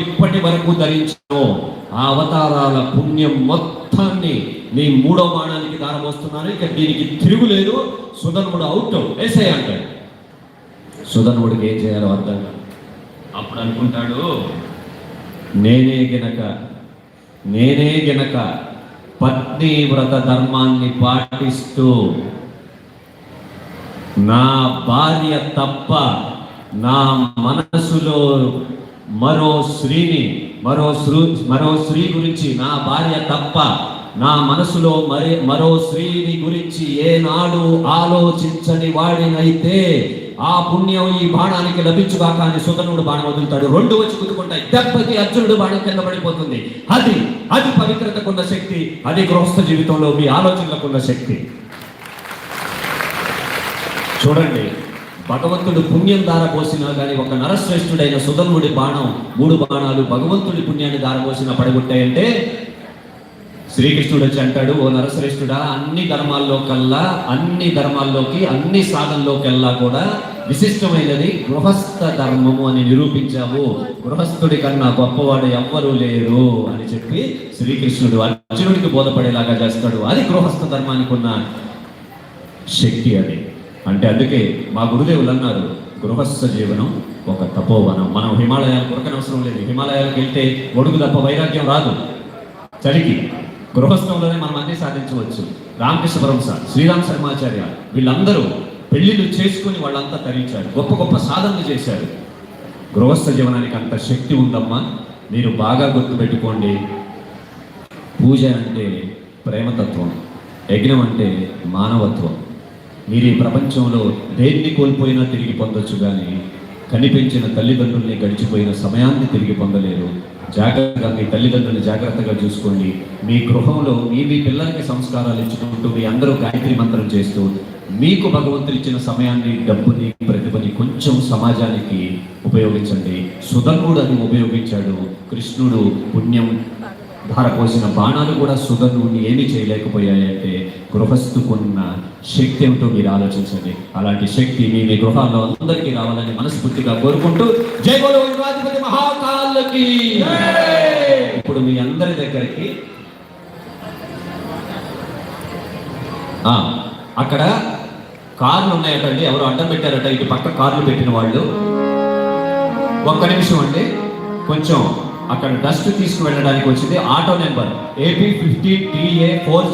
ఇప్పటి వరకు ధరించానో. ఆ అవతారాల పుణ్యం మొత్తాన్ని నీ మూడో బాణానికి దారమోస్తున్నాను ఇక దీనికి తిరుగులేదు. సుధనుడు అవుట్ వేసే అంటాడు. సుధనుడికి ఏం చేయాలో అర్థం అప్పుడు అనుకుంటాడు నేనే గనక నేనే గనక పత్ని వ్రత ధర్మాన్ని పాటిస్తూ నా భార్య తప్ప నా మనసులో మరో స్త్రీని మరో స్త్రీ మరో స్త్రీ గురించి నా భార్య తప్ప నా మనసులో మరి మరో స్త్రీని గురించి ఏనాడు ఆలోచించని వాడినైతే ఆ పుణ్యం ఈ బాణానికి లభించుగాక అని సుతనుడు బాణం వదులుతాడు. రెండు వచ్చి కుదుకుంటాయి దెబ్బకి అర్జునుడు బాణం కింద పడిపోతుంది. అది అది పవిత్రతకున్న శక్తి అది గృహస్థ జీవితంలో మీ ఆలోచనలకున్న శక్తి. చూడండి. భగవంతుడు పుణ్యం దారపోసినా కానీ ఒక నరశ్రేష్ఠుడైన సుధన్ముడి బాణం మూడు బాణాలు భగవంతుడి పుణ్యాన్ని దారపోసిన పడగొట్టాయంటే శ్రీకృష్ణుడు వచ్చి అంటాడు ఓ నరశ్రేష్ఠుడా అన్ని ధర్మాల్లో కల్లా అన్ని ధర్మాల్లోకి అన్ని సాధనలోకెల్లా కూడా విశిష్టమైనది గృహస్థ ధర్మము అని నిరూపించావు. గృహస్థుడి కన్నా గొప్పవాడు ఎవ్వరూ లేరు అని చెప్పి శ్రీకృష్ణుడు అర్జునుడికి బోధపడేలాగా చేస్తాడు. అది గృహస్థ ధర్మానికి ఉన్న శక్తి అది. అంటే అందుకే మా గురుదేవులు అన్నారు గృహస్థ జీవనం ఒక తపోవనం. మనం హిమాలయాలు కొరకనవసరం లేదు. హిమాలయాలకు వెళ్తే ఒడుగు తప్ప వైరాగ్యం రాదు. చలికి గృహస్థంలోనే మనం అన్ని సాధించవచ్చు. రామకృష్ణ పరమస శ్రీరామ్ శర్మాచార్య వీళ్ళందరూ పెళ్ళిళ్ళు చేసుకుని వాళ్ళంతా తరించారు. గొప్ప గొప్ప సాధనలు చేశారు. గృహస్థ జీవనానికి అంత శక్తి ఉందమ్మా. మీరు బాగా గుర్తుపెట్టుకోండి. పూజ అంటే ప్రేమతత్వం యజ్ఞం అంటే మానవత్వం. మీరు ఈ ప్రపంచంలో దేన్ని కోల్పోయినా తిరిగి పొందొచ్చు కానీ కనిపించిన తల్లిదండ్రుల్ని గడిచిపోయిన సమయాన్ని తిరిగి పొందలేరు. జాగ్రత్తగా మీ తల్లిదండ్రుల్ని జాగ్రత్తగా చూసుకోండి. మీ గృహంలో మీ మీ పిల్లలకి సంస్కారాలు ఇచ్చుకుంటూ మీ అందరూ గాయత్రి మంత్రం చేస్తూ మీకు భగవంతుడు ఇచ్చిన సమయాన్ని డబ్బుని ప్రతిభని కొంచెం సమాజానికి ఉపయోగించండి. సుధనుడు అది ఉపయోగించాడు. కృష్ణుడు పుణ్యం ధారపోసిన బాణాలు కూడా సుధనుడిని ఏమీ చేయలేకపోయాయంటే గృహస్థుకున్న శక్తి ఏమిటో మీరు ఆలోచించండి. అలాంటి శక్తి మీ మీ గృహాల్లో అందరికీ రావాలని మనస్ఫూర్తిగా కోరుకుంటూ జై బోలో మహాకాళ్ళకి. ఇప్పుడు మీ అందరి దగ్గరికి. అక్కడ కార్లు ఉన్నాయటండి. ఎవరు అడ్డం పెట్టారట. ఇటు పక్క కార్లు పెట్టిన వాళ్ళు. ఒక్క నిమిషం అండి. కొంచెం అక్కడ డస్ట్ తీసుకువెళ్ళడానికి వచ్చింది. Auto number AP fifty TA four